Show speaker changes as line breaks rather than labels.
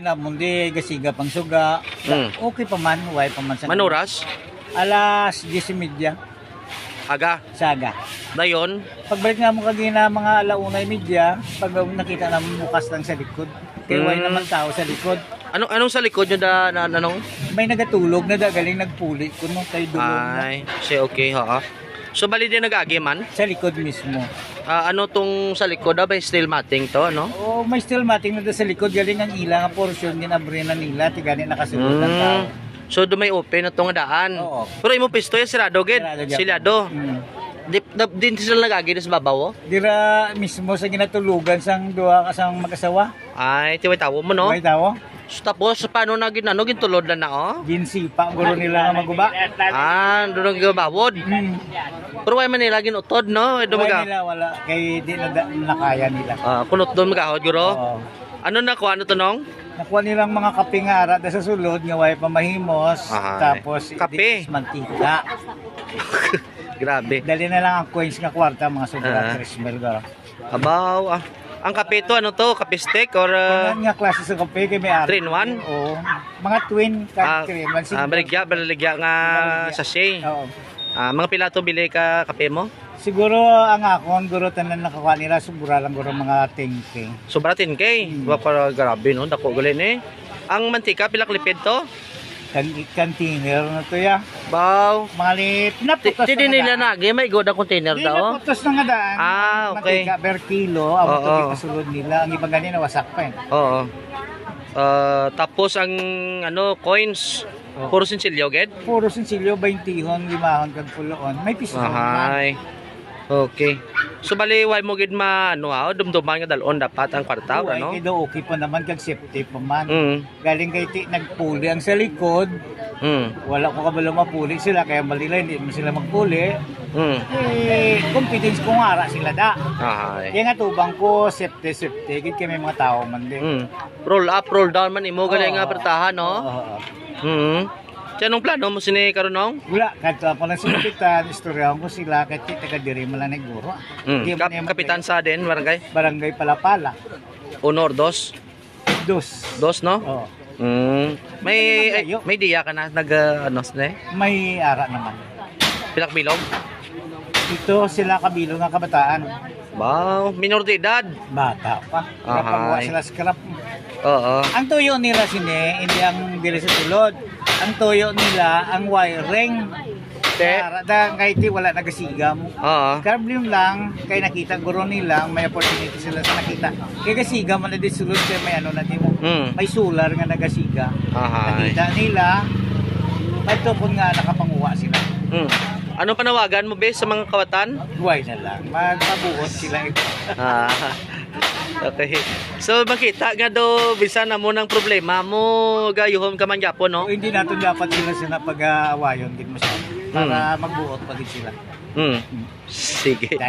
Namundi, gasiga pang suga.
Hmm.
Okay pa man, way pa man sa
Manuras,
Alas 10.30,
aga,
saga.
dayon,
Pagbalik nga mo kagina mga alaunay media, pag nakita naman bukas lang sa likod. Kaya
Mm.
naman tao sa likod.
anong anong sa likod nyo da, na, anong?
May nagatulog na dagaling nagpuli kuno kay dulog na.
Ay, si okay, ha. So, bali din nag-agi man.
Sa likod mismo.
Ah, ano tong sa likod, ah, by steel matting to, ano?
O may still mating na doon sa likod, galing ang ila nga portion ginabre na nila, tigani nakasulod ng tao.
Mm. So, dumay open na tong daan.
Oo.
Pero imo pisto yung sirado, gid.
Sirado.
Silado.
Mm.
Da, din sila nag-agi sa babaw, oh.
Dira mismo sa ginatulugan sang duha ka sang mag-asawa.
Ay, tiway tawo mo, no?
May tao.
So, tapos, paano na ginano, gintulod na na, oh?
Ginsipa guro nila nga maguba.
Ah, doon ang gabawod.
Mm.
Pero why man nila ginutod, no? Ito
Wala
maga.
nila wala kay di na nakaya nila.
Ah, kunot doon magahod, guro.
Oo.
Ano na, kuha ano to, nong?
Nakuha nilang mga kape nga ara sa sulod nga way pamahimos
Ahay.
tapos
Kape?
mantika.
Grabe.
Dali na lang ang coins nga kwarta mga sobra uh mil garo.
Abaw, ah. Ang kape to, ano to? Kape stick or... Uh,
Kung nga klase sa kape kay may.
Three in one?
Oo. Mga twin
ah,
card cream.
ah, baligya, baligya nga sachet.
Oo.
Ah, mga pila to bili ka kape mo?
Siguro ang akon guro tanan nakakuha nila subura lang guro mga tingting.
Sobra 10k.
Hmm.
Wa para grabe no, dako gali ni. Ang mantika pila klipid to?
Kan container na to ya.
Baw.
Mga lip
Ti
naputos
ti nila nagi may good ang container
Di
daw.
naputos na nga daan.
Ah, okay.
Mantika per kilo. Amo
Oo.
to kasulod nila. Ang ibang ganina wasak pa eh.
Oo. Ah, tapos ang ano coins
Oo.
puro sinsilyo ged.
Puro sinsilyo, 20 hon, limahon, kag puloon. May piso.
Ahay. Okay. So bali why mo gid ma ano ha, dumduman nga dalon dapat ang kwarta
Ay,
ano?
daw okay pa naman, kag safety pa man.
Mm.
Galing kay ti, nagpuli ang sa likod.
Mm.
Wala ko kabalo mapuli sila, kaya malila, hindi mo sila magpuli.
Mm.
Eh, confidence ko nga sila da.
Ahay.
Kaya nga tubang ko, safety, safety. Kaya kami mga tao man din.
Mm. Roll up, roll down man imo gali
Oo.
nga apertahan no.
Oo.
Mm. Kaya anong plano mo sini karon nong?
Wala, kahit ako lang sa kapitan, istoryahan ko sila, kahit ti taga diri man lang naguro.
Mm.
Di
Kap- kapitan sa din barangay.
Barangay Palapala.
Honor dos.
Dos.
Dos no?
Oo.
Mm. May
Hindi naman
may diya ka na nag uh, ano ne?
May ara naman.
Pilak bilog.
Ito sila kabilo ng kabataan.
Wow, minor de edad.
Bata pa. Kapagawa sila scrap.
Oo.
Ang tuyo nila sine, hindi ang dili sa tulod. Ang tuyo nila, ang wiring.
Te.
Da kahit di wala nagasiga mo.
Oo.
Problem lang, kay nakita guro nila, may opportunity sila sa nakita. Kay gasiga man na di sulod kay may ano na di mo.
Mm.
May solar nga nagasiga.
Ahay.
Nakita nila, ito po nga nakapanguha sila.
Mm. Ano panawagan mo be sa mga kawatan?
Huwag na lang. Magpabuot sila ito.
Ah. Okay. So makita nga do bisan na mo ng problema mo gayuhon ka man gyapon no.
Hindi natin dapat sila sila pag-aawayon din mo siya. Para magbuot pa din sila.
Mm. Sige.
Dahil